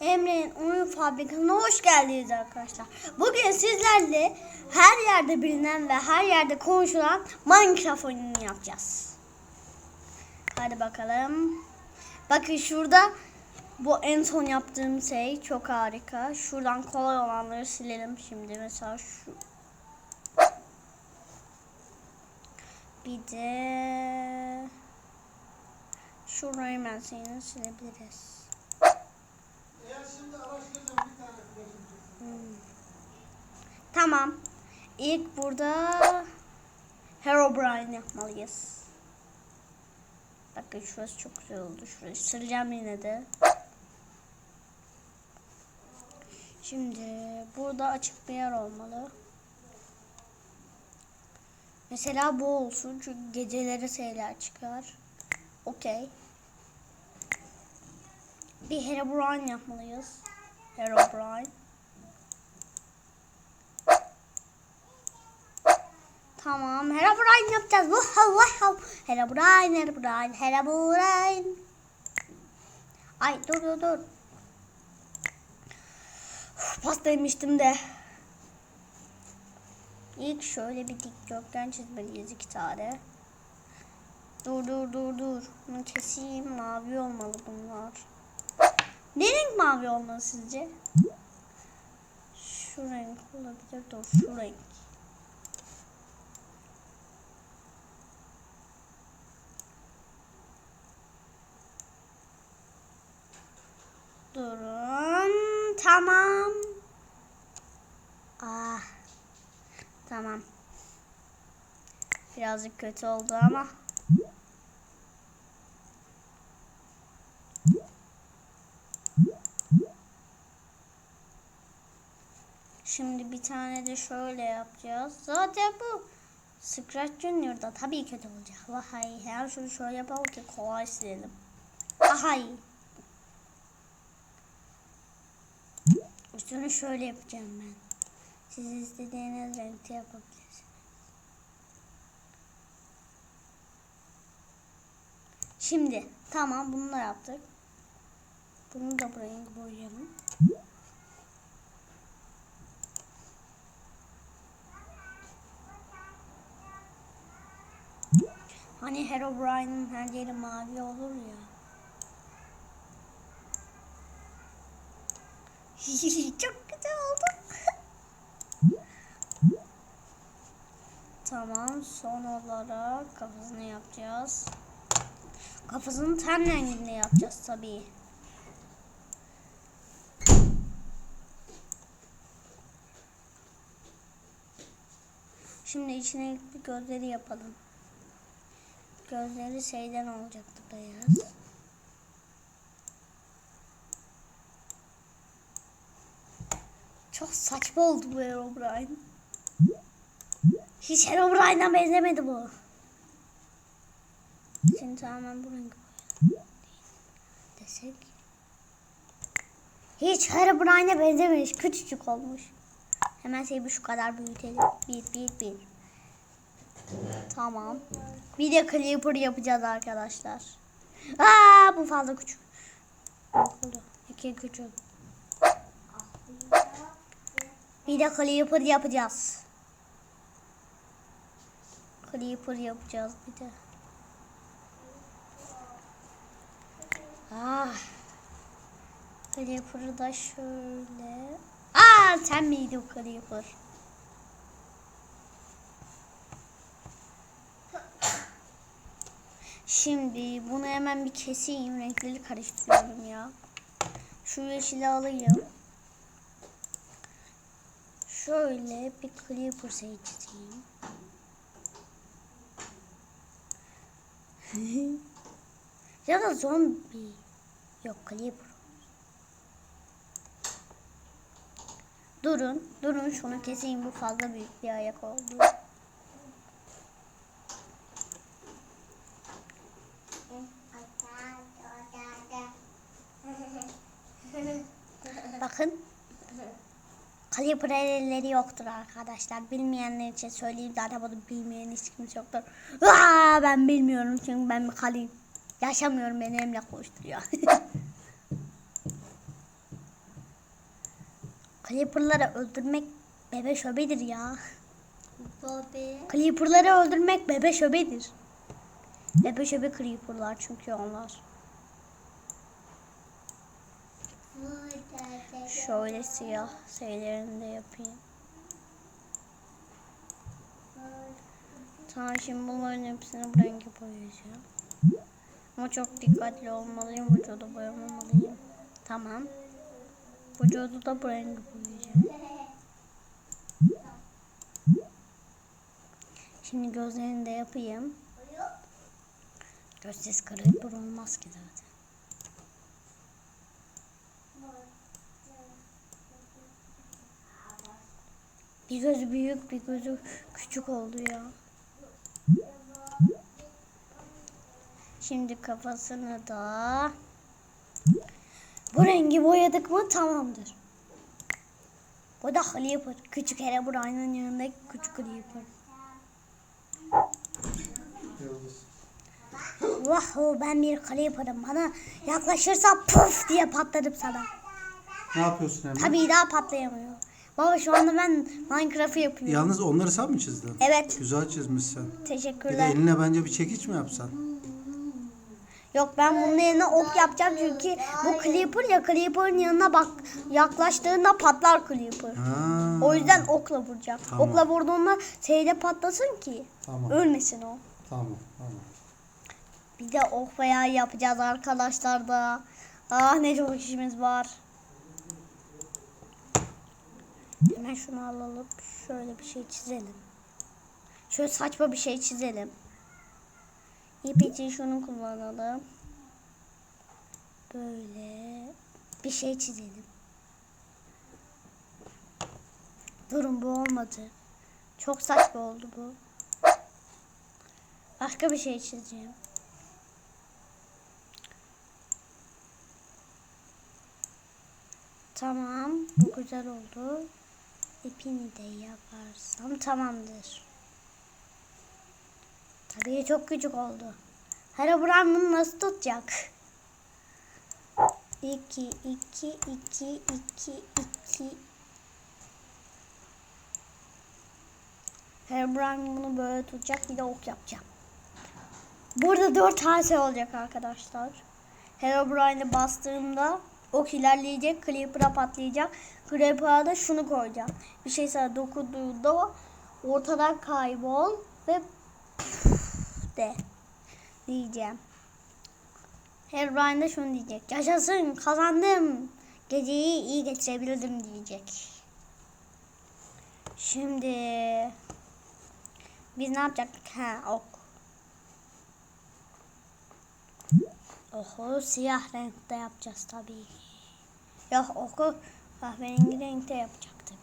Emre'nin oyun fabrikasına hoş geldiniz arkadaşlar. Bugün sizlerle her yerde bilinen ve her yerde konuşulan Minecraft oyununu yapacağız. Hadi bakalım. Bakın şurada bu en son yaptığım şey çok harika. Şuradan kolay olanları silelim şimdi. Mesela şu. Bir de şurayı ben silebiliriz. Çıksın. Tamam. İlk burada Herobrine yapmalıyız. Bakın şurası çok güzel oldu. Şurayı sıracağım yine de. Şimdi burada açık bir yer olmalı. Mesela bu olsun çünkü geceleri şeyler çıkar. Okey. Bir Herobrine yapmalıyız. Herobrine. Tamam. Herobrine yapacağız. Wow, wow. Herobrine, Herobrine, Herobrine. Ay dur dur dur. Uf, Pasta yemiştim de. İlk şöyle bir dikdörtgen çizmeliyiz iki tane. Dur dur dur dur. Bunu keseyim. Mavi olmalı bunlar. Ne renk mavi olmalı sizce? Şu renk olabilir. Dur şu renk. Durun. Tamam. Ah. Tamam. Birazcık kötü oldu ama. Şimdi bir tane de şöyle yapacağız. Zaten bu Scratch Junior'da tabii kötü olacak. Vay her şeyi şöyle yapalım ki kolay silelim. Aha iyi. Üstünü şöyle yapacağım ben. Siz istediğiniz renkte yapabilirsiniz. Şimdi tamam bunu da yaptık. Bunu da bu rengi boyayalım. Hani Herobrine'in her yeri mavi olur ya. Çok güzel oldu. tamam son olarak kafasını yapacağız. Kafasını ten renginde yapacağız tabii. Şimdi içine bir gözleri yapalım. Gözleri şeyden olacaktı beyaz. Çok saçma oldu bu Herobrine. Hiç Herobrine'a benzemedi bu. Şimdi tamamen bu rengi. Desek. Hiç Herobrine'a benzememiş. Küçücük olmuş. Hemen şeyi şu kadar büyütelim. Bir, bir, bir. Tamam. De Clipper yapacağız arkadaşlar. Aa bu fazla küçük. Oldu. İki küçük. De Clipper yapacağız. Clipper yapacağız bir de. Ah. Clipper'ı da şöyle. Aa sen miydi o Clipper? Şimdi bunu hemen bir keseyim. Renkleri karıştırıyorum ya. Şu yeşili alayım. Şöyle bir clipper seçeyim. ya da zombi. Yok clipper. Durun, durun şunu keseyim. Bu fazla büyük bir ayak oldu. Bakın. Kalibre elleri yoktur arkadaşlar. Bilmeyenler için söyleyeyim zaten bunu bilmeyen hiç kimse yoktur. Aa, ben bilmiyorum çünkü ben bir kalayım. Yaşamıyorum beni Emre koşturuyor. Creeper'ları öldürmek bebe şöbedir ya. Creeper'ları öldürmek bebe şöbedir. Bebe şöbe Creeper'lar çünkü onlar. Şöyle siyah şeylerini de yapayım. Tamam şimdi bunların hepsini bu renge boyayacağım. Ama çok dikkatli olmalıyım. Vücudu boyamamalıyım. Tamam. Vücudu da bu renge boyayacağım. Şimdi gözlerini de yapayım. Gözsiz creeper olmaz ki zaten. Bir gözü büyük, bir gözü küçük oldu ya. Şimdi kafasını da bu rengi boyadık mı tamamdır. Bu da Creeper. Küçük Herobrine'ın yanındaki küçük. Yıldız. Vahu ben bir Creeper'ım. Bana yaklaşırsan puf diye patlarım sana. Ne yapıyorsun Emre? Tabii daha patlayamıyor. Baba şu anda ben Minecraft'ı yapıyorum. Yalnız onları sen mi çizdin? Evet. Güzel çizmişsin. Bir de Teşekkürler. eline bence bir çekiç mi yapsan? Yok ben bunun yerine ok yapacağım çünkü bu Creeper ya Creeper'ın yanına bak yaklaştığında patlar Creeper. Ha. O yüzden okla vuracağım. Tamam. Okla vurduğunda şeyde patlasın ki Tamam. ölmesin o. Tamam. Tamam. Bir de ok veya yapacağız arkadaşlar da. Ah ne çok işimiz var. Hemen şunu alalım. Şöyle bir şey çizelim. Şöyle saçma bir şey çizelim. İp için şunu kullanalım. Böyle bir şey çizelim. Durun bu olmadı. Çok saçma oldu bu. Başka bir şey çizeceğim. Tamam. Bu güzel oldu. İpini de yaparsam tamamdır. Tabii çok küçük oldu. Herobrine bunu nasıl tutacak? 2, 2, 2, 2, 2. Herobrine bunu böyle tutacak. Bir de ok yapacağım. Burada 4 tane şey olacak arkadaşlar. Herobrine'i bastığımda ok ilerleyecek. Creeper'a patlayacak. Creeper'a da şunu koyacağım. Bir şey sana dokunduğunda ortadan kaybol ve de diyeceğim. Herobrine de şunu diyecek. Yaşasın kazandım. Geceyi iyi geçirebildim diyecek. Şimdi biz ne yapacaktık? Ha ok. Oku siyah renkte yapacağız tabii. Yok oku kahverengi renkte yapacaktık.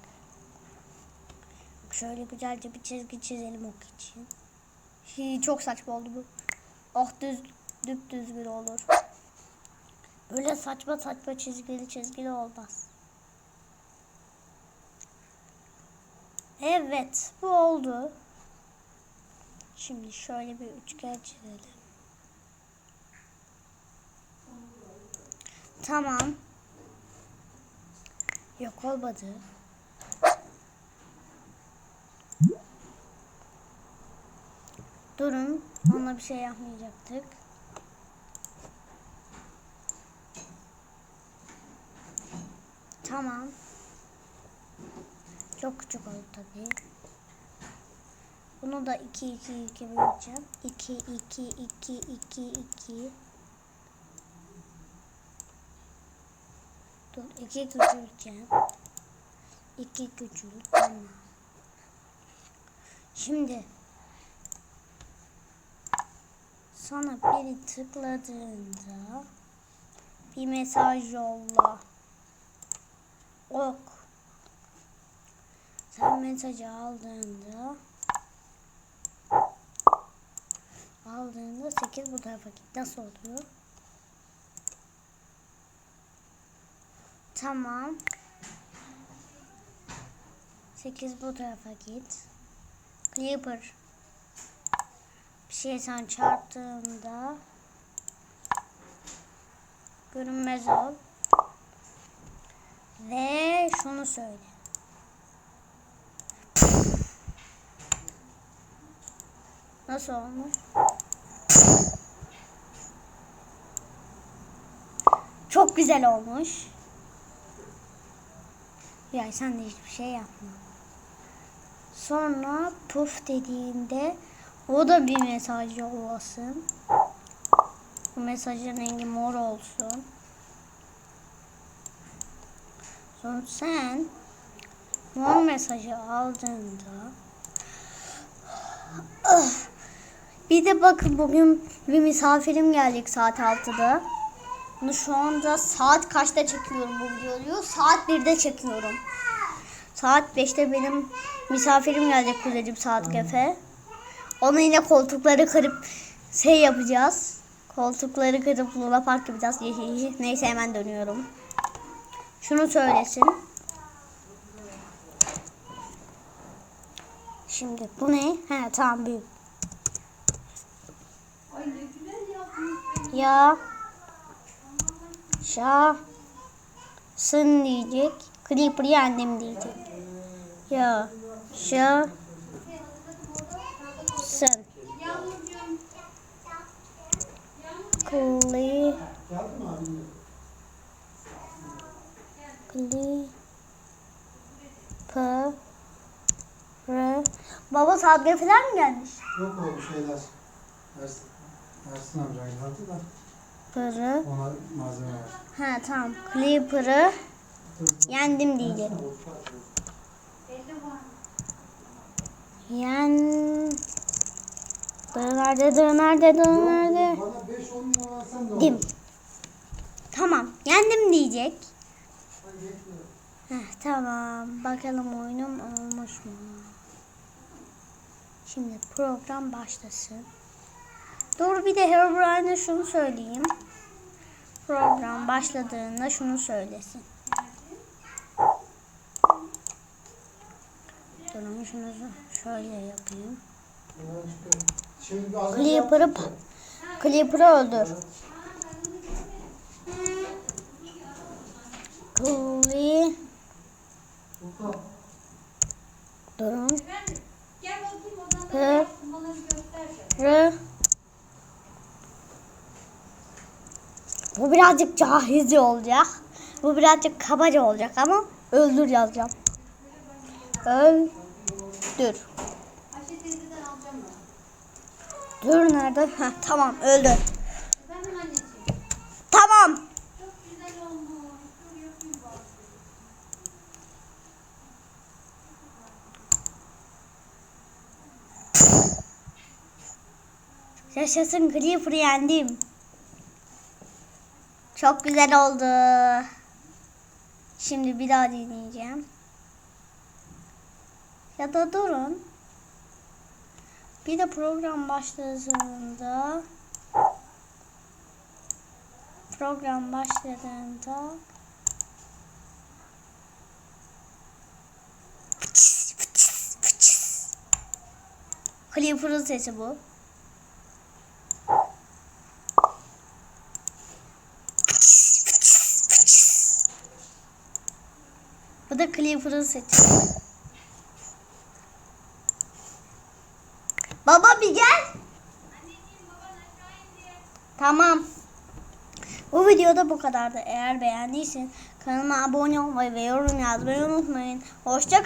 Şöyle güzelce bir çizgi çizelim ok için. Hi, çok saçma oldu bu. Oh düz düz bir olur. Böyle saçma saçma çizgili çizgili olmaz. Evet bu oldu. Şimdi şöyle bir üçgen çizelim. Tamam. Yok olmadı. Durun. Onunla bir şey yapmayacaktık. Tamam. Çok küçük oldu tabii. Bunu da 2 2 2 böleceğim. 2 2 2 2 2 Dur iki küçülteceğim. İki küçült. Tamam. Şimdi sana biri tıkladığında bir mesaj yolla. Ok. Sen mesajı aldığında aldığında 8 bu tarafa git. Nasıl oluyor? Tamam. 8 bu tarafa git. Creeper. Bir şey sen çarptığında görünmez ol. Ve şu şunu söyle. Nasıl olmuş? Çok güzel olmuş. Ya sen de hiçbir şey yapma. Sonra puf dediğinde o da bir mesaj yollasın. Bu mesajın rengi mor olsun. Sonra sen mor mesajı aldığında bir de bakın bugün bir misafirim gelecek saat 6'da. Bunu şu anda saat kaçta çekiyorum bu videoyu? Saat 1'de çekiyorum. Saat 5'te benim misafirim gelecek kuzenim saat kafe. Ona yine koltukları kırıp şey yapacağız. Koltukları kırıp Luna Park yapacağız. Neyse hemen dönüyorum. Şunu söylesin. Şimdi bu ne? He tamam büyük. Ya şa sın diyecek. Creeper yendim diyecek. Ya şa sın. Kli kli p r Baba saat falan mı gelmiş? Yok o şeyler. Ersin, Ersin amca geldi da Pırı. ona malzeme var. Ha tamam. Creeper'ı yendim diyecek. Yen... Dır nerede, dır nerede, dır nerede? Bana 5-10 lira versen de olur. Dim. Tamam. Yendim diyecek. Heh, tamam. Bakalım oyunum olmuş mu? Şimdi program başlasın. Dur bir de Herobrine'e şunu söyleyeyim. Program başladığında şunu söylesin. Durun şunu şöyle yapayım. Clipper'ı. Clipper'ı öldür. Furkan, Durun. Gel bakayım odanda Hı. ne yaptın bana bir göster. Rı. Bu birazcık cahilce olacak. Bu birazcık kabaca olacak ama öldür yazacağım. Öldür. Dur nerede? Heh, tamam öldür. Tamam. Yaşasın Creeper'ı yendim. Çok güzel oldu. Şimdi bir daha deneyeceğim. Ya da durun. Bir de program başladığında program başladığında Creeper'ın sesi bu. Da Clifford'ın seti. Baba bir gel. Tamam. Bu videoda bu kadardı. Eğer beğendiysen kanalıma abone olmayı ve yorum yazmayı unutmayın. Hoşça